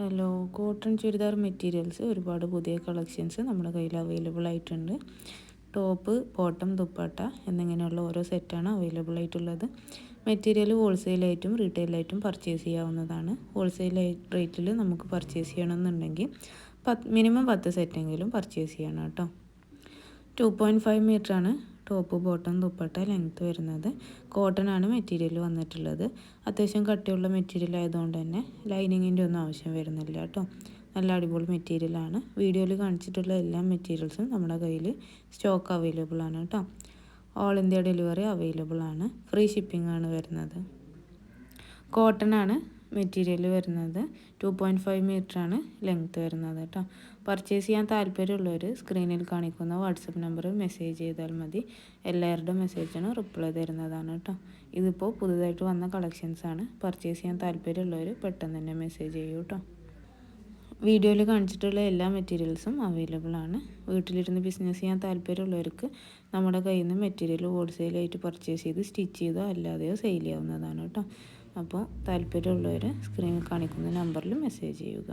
Hello cotton churidar materials ഒരുപാട് പുതിയ collections നമ്മുടെ കയ്യിൽ അവൈലബിൾ ആയിട്ടുണ്ട്. ടോപ്പ് ബോട്ടം ദുപ്പാട്ട എന്നിങ്ങനെയുള്ള ഓരോ സെറ്റാണ് അവൈലബിൾ ആയിട്ടുള്ളത്. മെറ്റീരിയൽ ഹോൾസെയിലായിട്ടും റീറ്റെയിലായിട്ടും പർച്ചേസ് ചെയ്യാവുന്നതാണ്. ഹോൾസെയിൽ റേറ്റിൽ നമുക്ക് പർച്ചേസ് ചെയ്യണമെന്നുണ്ടെങ്കിൽ പത്ത് മിനിമം പത്ത് സെറ്റെങ്കിലും പർച്ചേസ് ചെയ്യണം കേട്ടോ. ടു പോയിന്റ് ഫൈവ് മീറ്ററാണ് ടോപ്പ് ബോട്ടം ദുപ്പട്ട ലെങ്ത്ത് വരുന്നത് കോട്ടൺ ആണ് മെറ്റീരിയൽ വന്നിട്ടുള്ളത്. അത്യാവശ്യം കട്ടിയുള്ള മെറ്റീരിയൽ ആയതുകൊണ്ട് തന്നെ ലൈനിങ്ങിന്റെ ഒന്നും ആവശ്യം വരുന്നില്ല കേട്ടോ. നല്ല അടിപൊളി മെറ്റീരിയലാണ് വീഡിയോയിൽ കാണിച്ചിട്ടുള്ള എല്ലാ മെറ്റീരിയൽസും നമ്മുടെ കയ്യിൽ സ്റ്റോക്ക് അവൈലബിൾ ആണ് കേട്ടോ. ഓൾ ഇന്ത്യ ഡെലിവറി അവൈലബിൾ ആണ്. ഫ്രീ ഷിപ്പിംഗ് ആണ് വരുന്നത്. കോട്ടൺ ആണ് മെറ്റീരിയൽ വരുന്നത്. ടു പോയിന്റ് ഫൈവ് മീറ്ററാണ് ലെങ്ത്ത് വരുന്നത് കേട്ടോ. പർച്ചേസ് ചെയ്യാൻ താല്പര്യമുള്ളവർ സ്ക്രീനിൽ കാണിക്കുന്ന വാട്സപ്പ് നമ്പർ മെസ്സേജ് ചെയ്താൽ മതി. എല്ലാവരുടെ മെസ്സേജിനും റിപ്ലൈ തരുന്നതാണ് കേട്ടോ. ഇതിപ്പോൾ പുതുതായിട്ട് വന്ന കളക്ഷൻസ് ആണ്. പർച്ചേസ് ചെയ്യാൻ താല്പര്യമുള്ളവർ പെട്ടെന്ന് തന്നെ മെസ്സേജ് ചെയ്യൂ കേട്ടോ. വീഡിയോയിൽ കാണിച്ചിട്ടുള്ള എല്ലാ മെറ്റീരിയൽസും അവൈലബിൾ ആണ്. വീട്ടിലിരുന്ന് ബിസിനസ് ചെയ്യാൻ താല്പര്യമുള്ളവർക്ക് നമ്മുടെ കയ്യിൽ നിന്ന് മെറ്റീരിയൽ ഹോൾസെയിലായിട്ട് പർച്ചേസ് ചെയ്ത് സ്റ്റിച്ച് ചെയ്തോ അല്ലാതെയോ സെയിൽ ചെയ്യാവുന്നതാണ് കേട്ടോ. അപ്പോൾ താല്പര്യമുള്ളവർ സ്ക്രീനിൽ കാണിക്കുന്ന നമ്പറിൽ മെസ്സേജ് ചെയ്യുക.